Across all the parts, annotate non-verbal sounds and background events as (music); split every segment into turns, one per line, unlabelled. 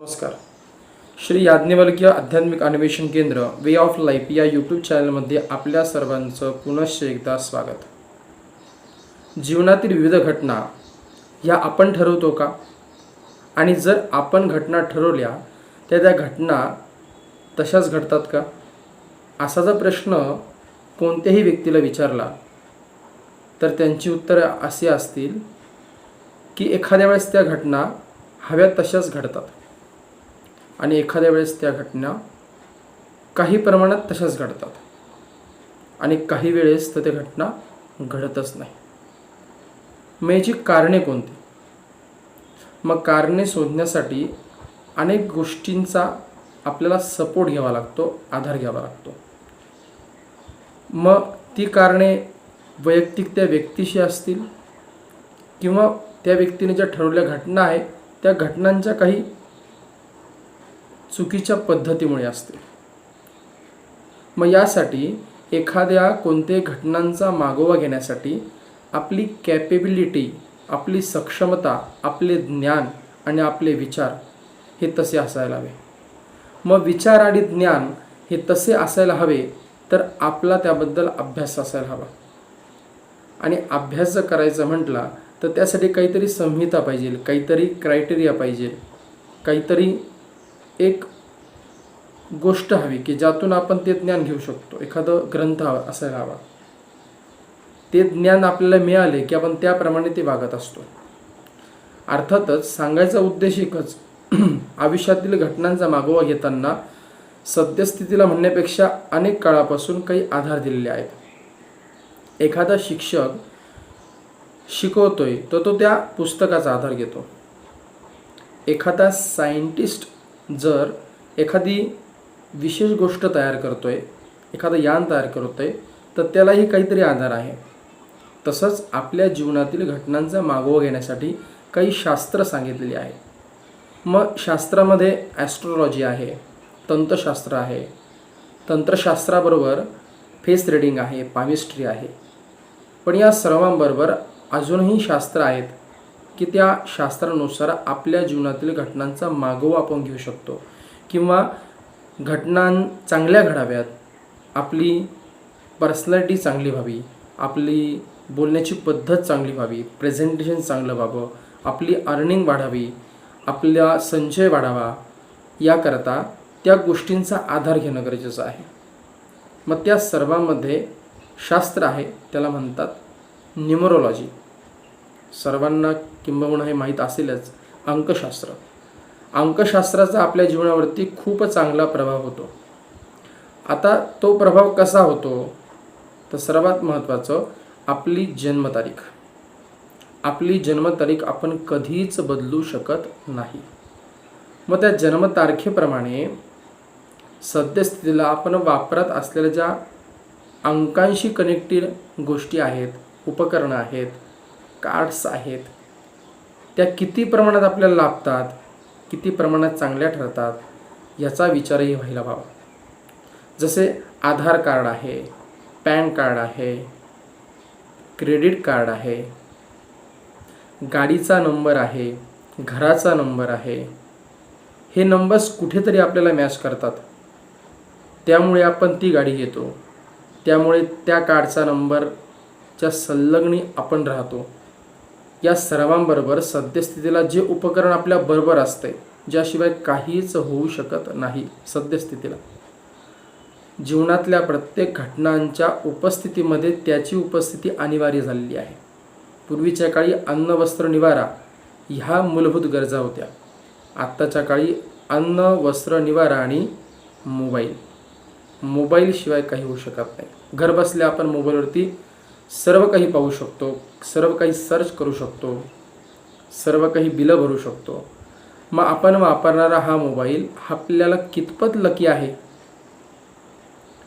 नमस्कार. श्री याज्ञवल्क्य आध्यात्मिक अन्वेषण केंद्र वे ऑफ लाईफ या यूट्यूब चॅनलमध्ये आपल्या सर्वांचं पुनश्च एकदा स्वागत. जीवनातील विविध घटना ह्या आपण ठरवतो का? आणि जर आपण घटना ठरवल्या तर त्या घटना तशाच घडतात का? असा जर प्रश्न कोणत्याही व्यक्तीला विचारला तर त्यांची उत्तरं असे असतील की एखाद्या वेळेस त्या घटना हव्या तशाच घडतात. आणि एखाद्या वेळेस त्या घटना काही प्रमाणात तशाच घडतात. आणि काही वेळेस तर त्या घटना घडतच नाही. मग याची कारणे कोणती? मग कारणे शोधण्यासाठी अनेक गोष्टींचा आपल्याला सपोर्ट घ्यावा लागतो आधार घ्यावा लागतो. मग ती कारणे वैयक्तिक त्या व्यक्तीशी असतील किंवा त्या व्यक्तीने ज्या ठरवल्या घटना आहे त्या घटनांच्या काही चुकीच्या पद्धतीमुळे असते. मग यासाठी एखाद्या कोणत्याही घटनांचा मागोवा घेण्यासाठी आपली कॅपेबिलिटी आपली सक्षमता आपले ज्ञान आणि आपले विचार हे तसे असायला हवे. मग विचार आणि ज्ञान हे तसे असायला हवे तर आपला त्याबद्दल अभ्यास असायला हवा. आणि अभ्यास जर करायचा म्हटला तर त्यासाठी काहीतरी संहिता पाहिजे काहीतरी क्रायटेरिया पाहिजे काहीतरी एक गोष्ट हवी की ज्यातून आपण ते ज्ञान घेऊ शकतो. एखादं ग्रंथ हवा असायला हवा. ते ज्ञान आपल्याला मिळाले की आपण त्याप्रमाणे ते वागत असतो. अर्थातच सांगायचा उद्देश एकच (clears throat) आयुष्यातील घटनांचा मागोवा घेताना सद्यस्थितीला म्हणण्यापेक्षा अनेक काळापासून काही आधार दिलेले आहेत. एखादा शिक्षक शिकवतोय तर तो त्या पुस्तकाचा आधार घेतो. एखादा सायंटिस्ट जर एखादी विशेष गोष्ट तयार करतो आहे एखादं यान तयार करतो आहे तर त्यालाही काहीतरी आधार आहे. तसंच आपल्या जीवनातील घटनांचा मागोवा घेण्यासाठी काही शास्त्र सांगितलेली आहे. मग शास्त्रामध्ये ॲस्ट्रॉलॉजी आहे तंत्रशास्त्र आहे. तंत्रशास्त्राबरोबर फेस रिडिंग आहे पामिस्ट्री आहे. पण या सर्वांबरोबर अजूनही शास्त्र आहेत. की त्या शास्त्रानुसार आपल्या जीवनातील घटनांचा मागोवा आपण घेऊ शकतो. किंवा घटना चांगल्या घडाव्यात आपली पर्सनॅलिटी चांगली व्हावी आपली बोलण्याची पद्धत चांगली व्हावी प्रेझेंटेशन चांगलं व्हावं आपली अर्निंग वाढावी आपला संचय वाढावा याकरता त्या गोष्टींचा आधार घेणं गरजेचं आहे. मग त्या सर्वांमध्ये शास्त्र आहे त्याला म्हणतात न्युमरोलॉजी सर्वांना किंबहुना हे माहीत असेलच. अंकशास्त्र. अंकशास्त्राचा आपल्या जीवनावरती खूप चांगला प्रभाव होतो. आता तो प्रभाव कसा होतो? तर सर्वात महत्त्वाचं आपली जन्मतारीख. आपली जन्मतारीख आपण कधीच बदलू शकत नाही. मग त्या जन्मतारखेप्रमाणे सद्यस्थितीला आपण वापरत असलेल्या ज्या अंकांशी कनेक्टेड गोष्टी आहेत उपकरणं आहेत कार्ड्स आहेत त्या किती प्रमाणात आपल्याला लाभतात किती प्रमाणात चांगल्या ठरतात याचा विचारही व्हायला हवा. जसे आधार कार्ड आहे पॅन कार्ड आहे क्रेडिट कार्ड आहे गाडीचा नंबर आहे घराचा नंबर आहे हे नंबर्स कुठेतरी आपल्याला मॅच करतात. त्यामुळे आपण ती गाडी घेतो. त्यामुळे त्या कार्डचा नंबरच्या संलग्नी आपण राहतो. या सर्वांबरोबर सद्यस्थितीला जे उपकरण आपल्या बरोबर असते ज्याशिवाय काहीच होऊ शकत नाही सद्यस्थितीला. जीवनातल्या प्रत्येक घटनांच्या उपस्थितीमध्ये त्याची उपस्थिती अनिवार्य झालेली आहे. पूर्वीच्या काळी अन्न वस्त्र निवारा ह्या मूलभूत गरजा होत्या. आत्ताच्या काळी अन्न वस्त्र निवारा आणि मोबाईल. मोबाईलशिवाय काही होऊ शकत नाही. घरबसल्या आपण मोबाईलवरती सर्व काही पाहू शकतो सर्व काही सर्च करू शकतो सर्व काही बिलं भरू शकतो. मग आपण वापरणारा हा मोबाईल आपल्याला कितपत लकी आहे?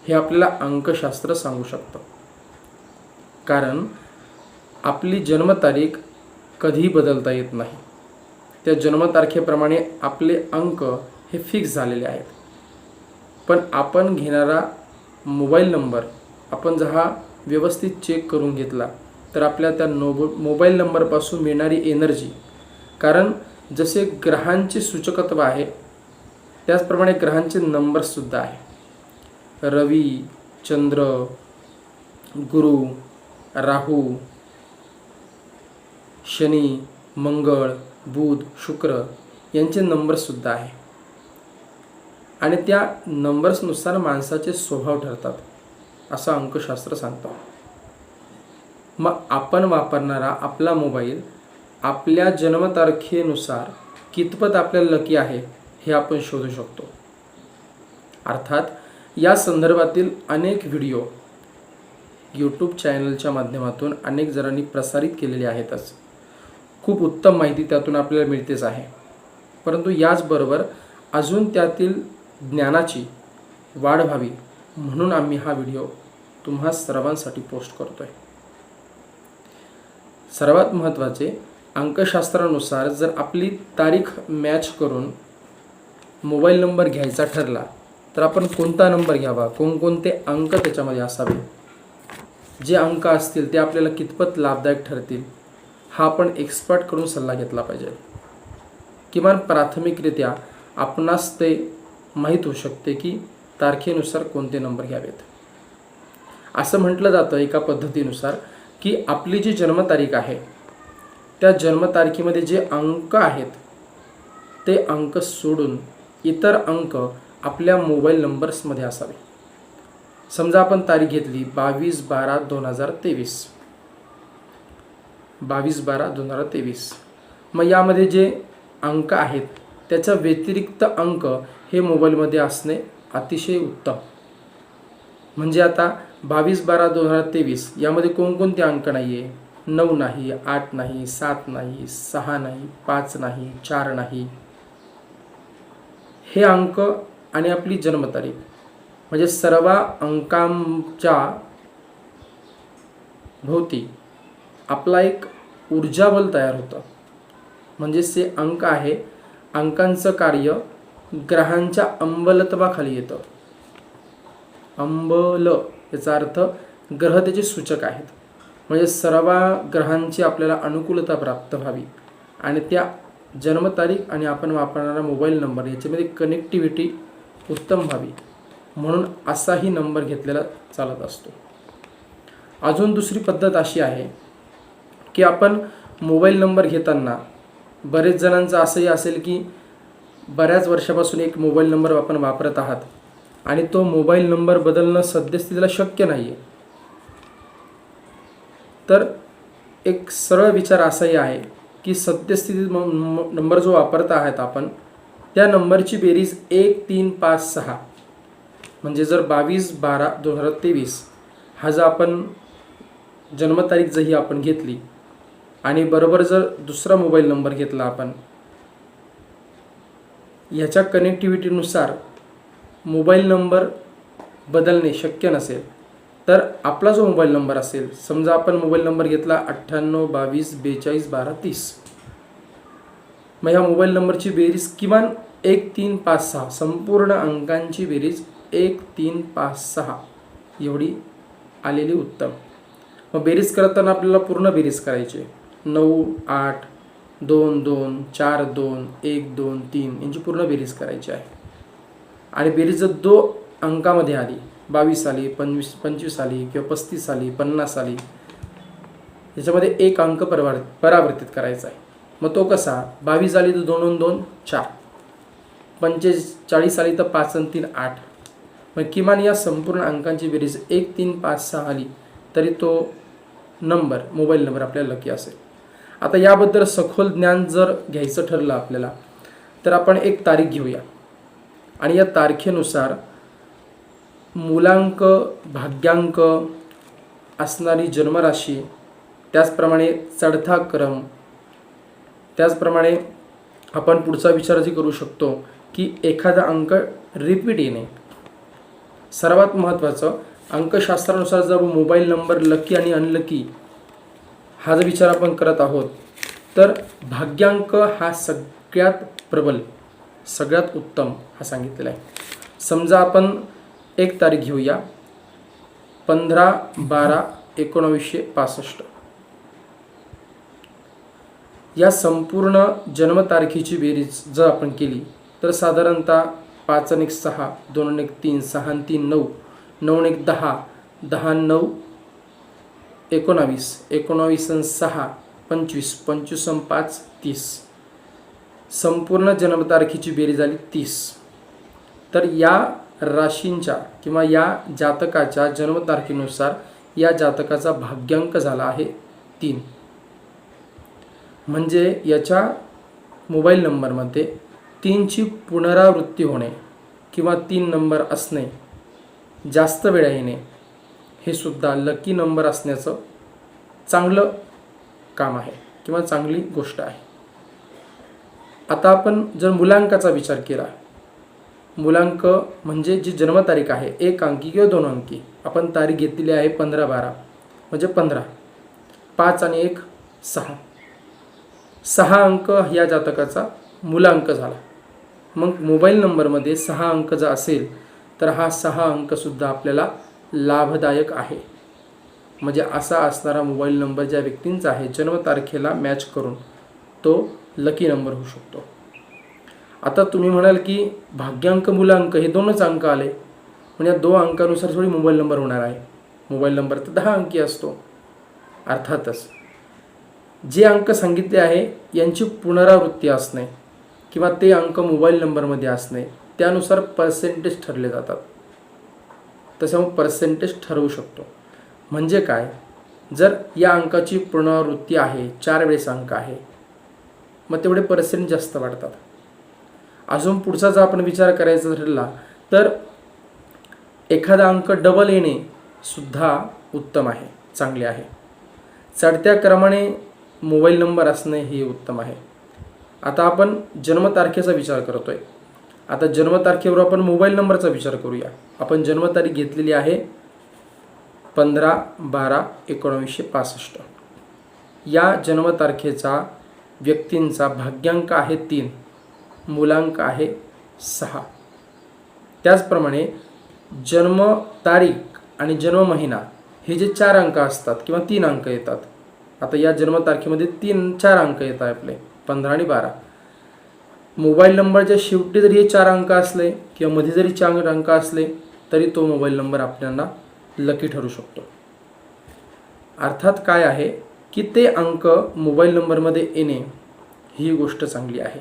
हे आपल्याला अंकशास्त्र सांगू शकतं. कारण आपली जन्मतारीख कधीही बदलता येत नाही. त्या जन्मतारखेप्रमाणे आपले अंक हे फिक्स झालेले आहेत. पण आपण घेणारा मोबाईल नंबर आपण जर हा व्यवस्थित चेक करून घेतला तर आपल्या त्या नोबो मोबाईल नंबरपासून मिळणारी एनर्जी कारण जसे ग्रहांचे सूचकत्व आहे त्याचप्रमाणे ग्रहांचे नंबर्ससुद्धा आहे. रवी चंद्र गुरु राहू शनी मंगळ बुध शुक्र यांचे नंबर्ससुद्धा आहे. आणि त्या नंबर्सनुसार माणसाचे स्वभाव ठरतात. असं अंकशास्त्र सांगतं. मग आपण वापरणारा आपला मोबाईल आपल्या जन्मतारखेनुसार कितपत आपल्याला लकी आहे हे आपण शोधू शकतो. अर्थात या संदर्भातील अनेक व्हिडिओ यूट्यूब चॅनलच्या माध्यमातून अनेक जणांनी प्रसारित केलेले आहेतच. खूप उत्तम माहिती त्यातून आपल्याला मिळतेच आहे. परंतु याचबरोबर अजून त्यातील ज्ञानाची वाढ व्हावी म्हणून आम्ही हा व्हिडिओ तुम्हा सर्वांसाठी पोस्ट करतोय. सर्वात महत्त्वाचे अंकशास्त्रानुसार जर आपली तारीख मॅच करून मोबाईल नंबर घ्यायचा ठरला तर आपण कोणता नंबर घ्यावा? कोणकोणते अंक त्याच्यामध्ये असावे? जे अंक असतील ते आपल्याला कितपत लाभदायक ठरतील हा आपण एक्सपर्टकडून सल्ला घेतला पाहिजे. किमान प्राथमिकरित्या आपणास ते माहीत होऊ शकते की तारखेनुसार कोणते नंबर घ्यावेत? असं म्हटलं जातं एका पद्धतीनुसार की आपली जी जन्मतारीख आहे त्या जन्मतारखेमध्ये जे अंक आहेत ते अंक सोडून इतर अंक आपल्या मोबाईल नंबर्समध्ये असावे. समजा आपण तारीख घेतली बावीस बारा दोन हजार तेवीस. बावीस बारा दोन हजार तेवीस. मग यामध्ये जे अंक आहेत त्याच्या व्यतिरिक्त अंक हे मोबाईलमध्ये असणे अतिशय उत्तम. म्हणजे आता बावीस बारा दोन हजार तेवीस यामध्ये कोणकोणते अंक नाही आहे नऊ नाही आठ नाही सात नाही सहा नाही पाच नाही चार नाही. हे अंक आणि आपली जन्मतारीख. म्हणजे सर्व अंकांच्या भोवती आपला एक ऊर्जाबल तयार होतं. म्हणजे ते अंक आहे अंकांचं कार्य ग्रहांच्या अंबलत्वाखाली येतं. अंबल याचा अर्थ ग्रह त्याचे सूचक आहेत. म्हणजे सर्व ग्रहांची आपल्याला अनुकूलता प्राप्त व्हावी. आणि त्या जन्मतारीख आणि आपण वापरणारा मोबाईल नंबर याच्यामध्ये कनेक्टिव्हिटी उत्तम व्हावी. म्हणून असाही नंबर घेतलेला चालत असतो. अजून दुसरी पद्धत अशी आहे की आपण मोबाईल नंबर घेताना बरेच जणांचं असंही असेल की बऱ्याच वर्षापासून एक मोबाईल नंबर आपण वापरत आहात आणि तो मोबाईल नंबर बदलणं सद्यस्थितीला शक्य नाही आहे तर एक सरळ विचार असाही आहे की सद्यस्थितीत नंबर जो वापरत आहात आपण त्या नंबरची बेरीज एक तीन पाच सहा. म्हणजे जर बावीस बारा दोन हजार तेवीस हा जर आपण जन्मतारीख जर ही आपण घेतली आणि बरोबर जर दुसरा मोबाईल नंबर घेतला आपण ह्याच्या कनेक्टिव्हिटीनुसार मोबाईल नंबर बदलणे शक्य नसेल. तर आपला जो मोबाईल नंबर असेल समजा आपण मोबाईल नंबर घेतला अठ्ठ्याण्णव बावीस बेचाळीस बारा तीस. मग ह्या मोबाईल नंबरची बेरीज किमान एक तीन पाच सहा. संपूर्ण अंकांची बेरीज एक तीन पाच सहा. एवढी आलेली उत्तम. मग बेरीज करताना आपल्याला पूर्ण बेरीज करायची. नऊ आठ दोन दोन चार दोन एक दोन तीन यांची पूर्ण बेरीज करायची आहे. आणि बेरीज जर दो अंकामध्ये आली बावीस आली पंचवीस पंचवीस आली किंवा पस्तीस आली पन्नास आली याच्यामध्ये एक अंक परवार परावर्तित करायचा आहे. मग तो कसा? बावीस आली तर दोन दोन दोन चार. पंचेचाळीस आली तर पाच आणि तीन आठ. मग किमान या संपूर्ण अंकांची बेरीज एक तीन पाच सहा आली तरी तो नंबर मोबाईल नंबर आपल्याला लकी असेल. आता याबद्दल सखोल ज्ञान जर घ्यायचं ठरलं आपल्याला तर आपण एक तारीख घेऊया. आणि या तारखेनुसार मूलांक भाग्यांक असणारी जन्मराशी त्याचप्रमाणे चढता क्रम त्याचप्रमाणे आपण पुढचा विचार जे करू शकतो की एखादा अंक रिपीट येणे. सर्वात महत्त्वाचं अंकशास्त्रानुसार जर मोबाईल नंबर लकी आणि अनलकी हा जर विचार आपण करत आहोत तर भाग्यांक हा सगळ्यात प्रबल सगळ्यात उत्तम हा सांगितलेला आहे. समजा आपण एक तारीख घेऊया पंधरा बारा एकोणावीसशे पासष्ट. या संपूर्ण जन्मतारखेची बेरीज जर आपण केली तर साधारणतः पाच आणि एक सहा दोन आणि एक तीन सहा आणि तीन नऊ नऊ आणि एक दहा दहा नऊ एकोणावीस एकोणावीस सहा पंचवीस पंचवीस पाच तीस. संपूर्ण जन्मतारखेची बेरीज झाली तीस. तर या राशींच्या किंवा या जातकाच्या जन्मतारखेनुसार या जातकाचा भाग्यांक झाला आहे तीन. म्हणजे याच्या मोबाईल नंबरमध्ये तीनची पुनरावृत्ती होणे किंवा तीन नंबर असणे जास्त वेळा येणे हे सुद्धा लकी नंबर असण्याचं चांगलं काम आहे किंवा चांगली गोष्ट आहे. आता आपण जर मुलांकाचा विचार केला मुलांक म्हणजे जी जन्मतारीख आहे एक अंकी किंवा दोन अंकी आपण तारीख घेतलेली आहे पंधरा बारा म्हणजे पंधरा पाच आणि एक सहा. सहा अंक या जातकाचा मुलांक झाला. मग मोबाईल नंबरमध्ये सहा अंक जर असेल तर हा सहा अंकसुद्धा आपल्याला लाभदायक आहे. म्हणजे असा असणारा मोबाईल नंबर ज्या व्यक्तींचा आहे जन्मतारखेला मॅच करून तो लकी नंबर होऊ शकतो. आता तुम्ही म्हणाल की भाग्यांक मुलांक हे दोनच अंक आले. म्हणजे या दोन अंकानुसार थोडी मोबाईल नंबर होणार आहे. मोबाईल नंबर तर दहा अंकी असतो. अर्थातच जे अंक सांगितले आहे यांची पुनरावृत्ती असणे किंवा ते अंक मोबाईल नंबरमध्ये असणे त्यानुसार पर्सेंटेज ठरले जातात. त्याच्यामुळे पर्सेंटेज ठरवू शकतो. म्हणजे काय? जर या अंकाची पुनरावृत्ती आहे चार वेळेस अंक आहे मग तेवढे पर्सेंट जास्त वाढतात. अजून पुढचा जर आपण विचार करायचा ठरला तर एखादा अंक डबल येणे सुद्धा उत्तम आहे चांगले आहे. चढत्या क्रमाने मोबाईल नंबर असणे हे उत्तम आहे. आता आपण जन्मतारखेचा विचार करतो आहे आता जन्मतारखेवर आपण मोबाईल नंबरचा विचार करूया. आपण जन्मतारीख घेतलेली आहे पंधरा बारा एकोणावीसशे पासष्ट. या जन्मतारखेचा व्यक्तींचा भाग्यांक आहे तीन मुलांक आहे सहा. त्याचप्रमाणे जन्मतारीख आणि जन्म महिना हे जे चार अंक असतात किंवा तीन अंक येतात. आता या जन्मतारखेमध्ये तीन चार अंक येत आहे आपले पंधरा आणि बारा. मोबाईल नंबरच्या शेवटी जरी हे चार अंक असले किंवा मध्ये जरी चार अंक असले तरी तो मोबाईल नंबर आपल्याला लकी ठरू शकतो. अर्थात काय आहे की ते अंक मोबाईल नंबरमध्ये येणे ही गोष्ट चांगली आहे.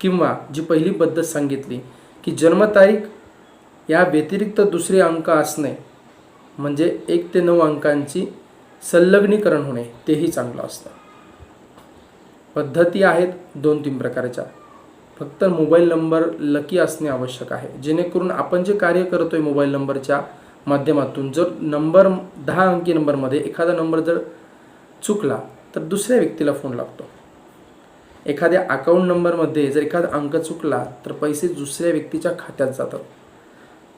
किंवा जी पहिली पद्धत सांगितली की जन्मतारीख या व्यतिरिक्त दुसरे अंक असणे म्हणजे एक ते नऊ अंकांची संलग्नीकरण होणे तेही चांगलं असतं. पद्धती आहेत दोन तीन प्रकारच्या. फक्त मोबाईल नंबर लकी असणे आवश्यक आहे. जेणेकरून आपण जे कार्य करतोय मोबाईल नंबरच्या माध्यमातून जर नंबर दहा अंकी नंबरमध्ये एखादा नंबर जर चुकला तर दुसऱ्या व्यक्तीला फोन लागतो. एखाद्या अकाउंट नंबरमध्ये जर एखादा अंक चुकला तर पैसे दुसऱ्या व्यक्तीच्या खात्यात जातात.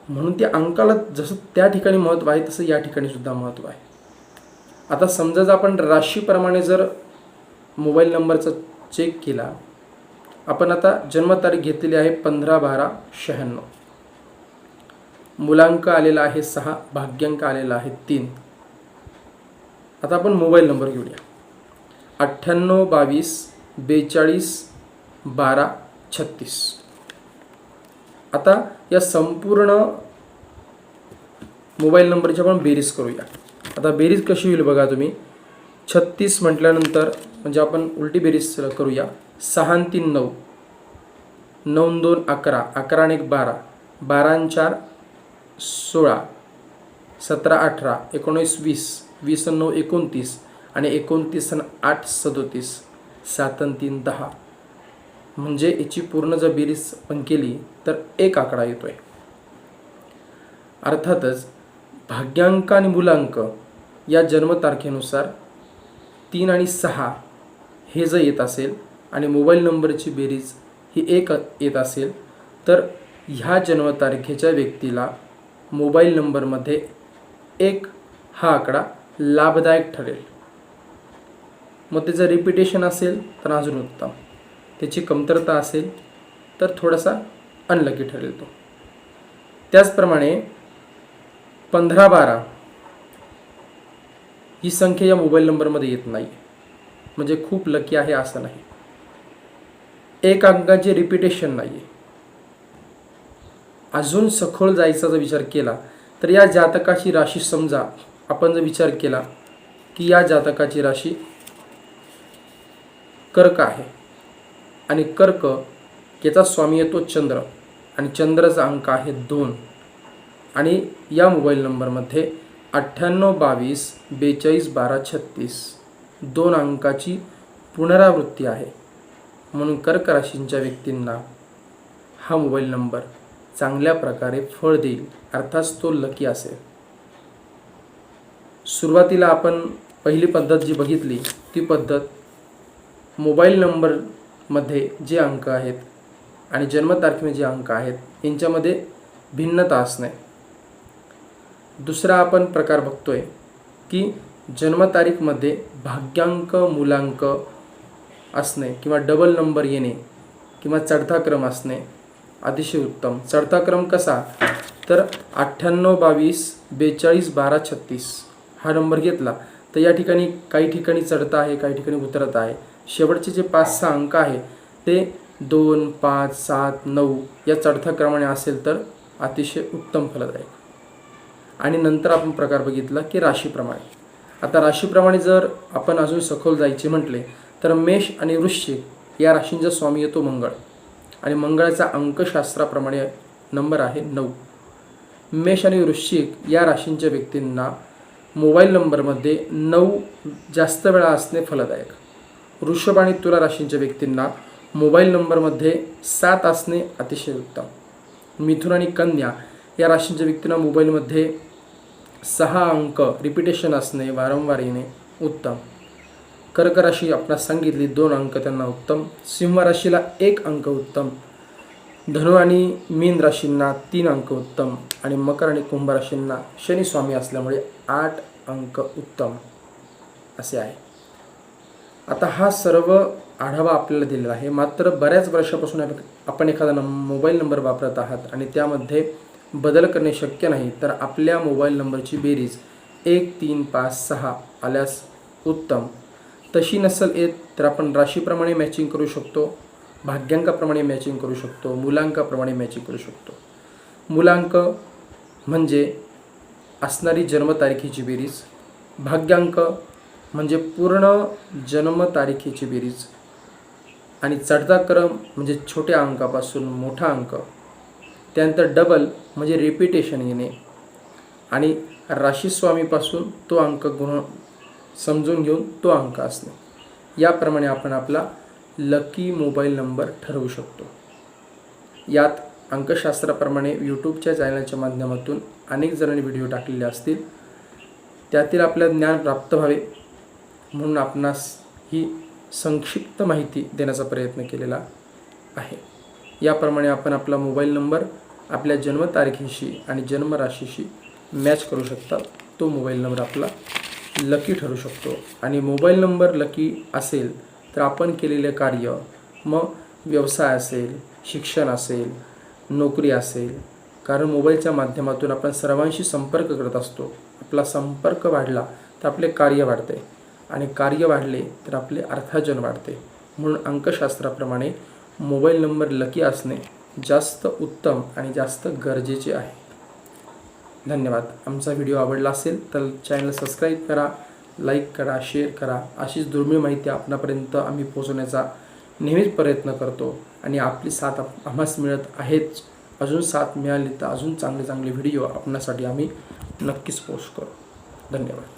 म्हणून त्या अंकाला जसं त्या ठिकाणी महत्त्व आहे तसं या ठिकाणी सुद्धा महत्त्व आहे. आता समजा जर आपण राशीप्रमाणे जर मोबाईल नंबरचा चेक केला आपण आता जन्मतारीख घेतलेली आहे पंधरा बारा शहाण्णव. मुलांक आलेला आहे सहा भाग्यांक आलेला आहे तीन. आता आपण मोबाईल नंबर घेऊया. अठ्ठ्याण्णव बावीस बेचाळीस बारा छत्तीस. आता या संपूर्ण मोबाईल नंबरची आपण बेरीज करूया. आता बेरीज कशी होईल बघा तुम्ही. छत्तीस म्हटल्यानंतर म्हणजे आपण उलटी बेरीज करूया. सहा तीन नऊ. नऊ दोन अकरा. अकरा आणि एक बारा. बारा चार सोळा. सतरा अठरा. एकोणीस वीस. वीस नऊ एकोणतीस. आणि एकोणतीस आणि आठ सदोतीस. सात आणि तीन दहा. म्हणजे याची पूर्ण जर बेरीज पण केली तर एक आकडा येतोय. अर्थातच भाग्यांक आणि मुलांक या जन्मतारखेनुसार तीन आणि सहा हे जर येत असेल आणि मोबाईल नंबरची बेरीज ही एक येत असेल तर ह्या जन्मतारखेच्या व्यक्तीला मोबाईल नंबरमध्ये एक हा आकडा लाभदायक ठरेल. मग त्याचं रिपिटेशन असेल तर अजून उत्तम. त्याची कमतरता असेल तर थोडासा अनलकी ठरेल तो. त्याचप्रमाणे पंधरा बारा ही संख्या या मोबाईल नंबरमध्ये येत नाही म्हणजे खूप लकी आहे असं नाही. एक अंकाचे रिपिटेशन नाही आहे अजून सखोल जायचा जर विचार केला तर या जातकाची राशी समजा आपण जर विचार केला की या जातकाची राशी कर्क आहे. आणि कर्क याचा स्वामी येतो चंद्र. आणि चंद्राचा अंक आहे दोन. आणि या मोबाईल नंबरमध्ये अठ्ठ्याण्णव बावीस बेचाळीस बारा छत्तीस. दोन अंकाची पुनरावृत्ती आहे. म्हणून कर्क राशींच्या व्यक्तींना हा मोबाईल नंबर चांगल्या प्रकारे फळ देईल. अर्थात तो लकी असेल. सुरुवातीला आपण पहिली पद्धत जी बघितली ती पद्धत मोबाईल नंबरमध्ये जे अंक आहेत आणि जन्मतारखेने जे अंक आहेत यांच्यामध्ये भिन्नता असणे. दुसरा आपण प्रकार बघतोय की जन्मतारीखमध्ये भाग्यांक मूलांक असणे किंवा डबल नंबर येणे किंवा चढता क्रम असणे अतिशय उत्तम. चढता क्रम कसा? तर अठ्ठ्याण्णव बावीस बेचाळीस बारा छत्तीस हा नंबर घेतला. तर या ठिकाणी काही ठिकाणी चढता आहे काही ठिकाणी उतरत आहे. शेवटचे जे पाच सहा अंक आहे ते दोन पाच सात नऊ या चढत्या क्रमाने असेल तर अतिशय उत्तम फलदायक. आणि नंतर आपण प्रकार बघितला की राशीप्रमाणे. आता राशीप्रमाणे जर आपण अजून सखोल जायचे म्हटले तर मेष आणि वृश्चिक या राशींचा स्वामी येतो मंगळ. आणि मंगळाचा अंकशास्त्राप्रमाणे नंबर आहे नऊ. मेष आणि वृश्चिक या राशींच्या व्यक्तींना मोबाईल नंबरमध्ये नऊ जास्त वेळा असणे फलदायक. वृषभ आणि तुला राशींच्या व्यक्तींना मोबाईल नंबरमध्ये सात असणे अतिशय उत्तम. मिथुन आणि कन्या या राशींच्या व्यक्तींना मोबाईलमध्ये सहा अंक रिपिटेशन असणे वारंवार येणे उत्तम. कर्क राशी आपणास सांगितली दोन अंक त्यांना उत्तम. सिंह राशीला एक अंक उत्तम. धनु आणि मीन राशींना तीन अंक उत्तम. आणि मकर आणि कुंभ राशींना शनिस्वामी असल्यामुळे आठ अंक उत्तम. असे आहे. आता हा सर्व आढावा आपल्याला दिलेला आहे. मात्र बऱ्याच वर्षापासून आपण एखादा नं मोबाईल नंबर वापरत आहात आणि त्यामध्ये बदल करणे शक्य नाही तर आपल्या मोबाईल नंबरची बेरीज एक तीन पाच सहा आल्यास उत्तम. तशी नसेल येत तर आपण राशीप्रमाणे मॅचिंग करू शकतो भाग्यांकाप्रमाणे मॅचिंग करू शकतो मुलांकाप्रमाणे मॅचिंग करू शकतो. मुलांक म्हणजे असणारी जन्मतारखेची बेरीज भाग्यांक म्हणजे पूर्ण जन्मतारखेची बेरीज आणि चढता क्रम म्हणजे छोट्या अंकापासून मोठा अंक. त्यानंतर डबल म्हणजे रिपिटेशन येणे आणि राशीस्वामीपासून तो अंक गुण समजून घेऊन तो अंक असणे. याप्रमाणे आपण आपला लकी मोबाईल नंबर ठरवू शकतो. यात अंकशास्त्राप्रमाणे यूट्यूबच्या चॅनलच्या माध्यमातून अनेक जणांनी व्हिडिओ टाकलेले असतील. त्यातील आपल्याला ज्ञान प्राप्त व्हावे म्हणून आपणास ही संक्षिप्त माहिती देण्याचा प्रयत्न केलेला आहे. याप्रमाणे आपण आपला मोबाईल नंबर आपल्या जन्मतारखेशी आणि जन्मराशीशी मॅच करू शकता. तो मोबाईल नंबर आपला लकी ठरू शकतो. आणि मोबाईल नंबर लकी असेल तर आपण केलेले कार्य मग व्यवसाय असेल शिक्षण असेल नोकरी असेल कारण मोबाईलच्या माध्यमातून आपण सर्वांशी संपर्क करत असतो. आपला संपर्क वाढला तर आपले कार्य वाढते. आणि कार्य वाढले तर आपले अर्थार्जन वाढते. म्हणून अंकशास्त्राप्रमाणे मोबाईल नंबर लकी असणे जास्त उत्तम आणि जास्त गरजेचे आहे. धन्यवाद. आमचा व्हिडिओ आवडला असेल तर चॅनल सबस्क्राईब करा लाईक करा शेअर करा. अशीच दुर्मिळ माहिती आपणापर्यंत आम्ही पोहोचवण्याचा नेहमीच प्रयत्न करतो आणि आपली साथ आप- आम्हास मिळत आहेच. अजून साथ मिळाली तर अजून चांगले चांगले व्हिडिओ आपणासाठी आम्ही नक्कीच पोस्ट करू. धन्यवाद.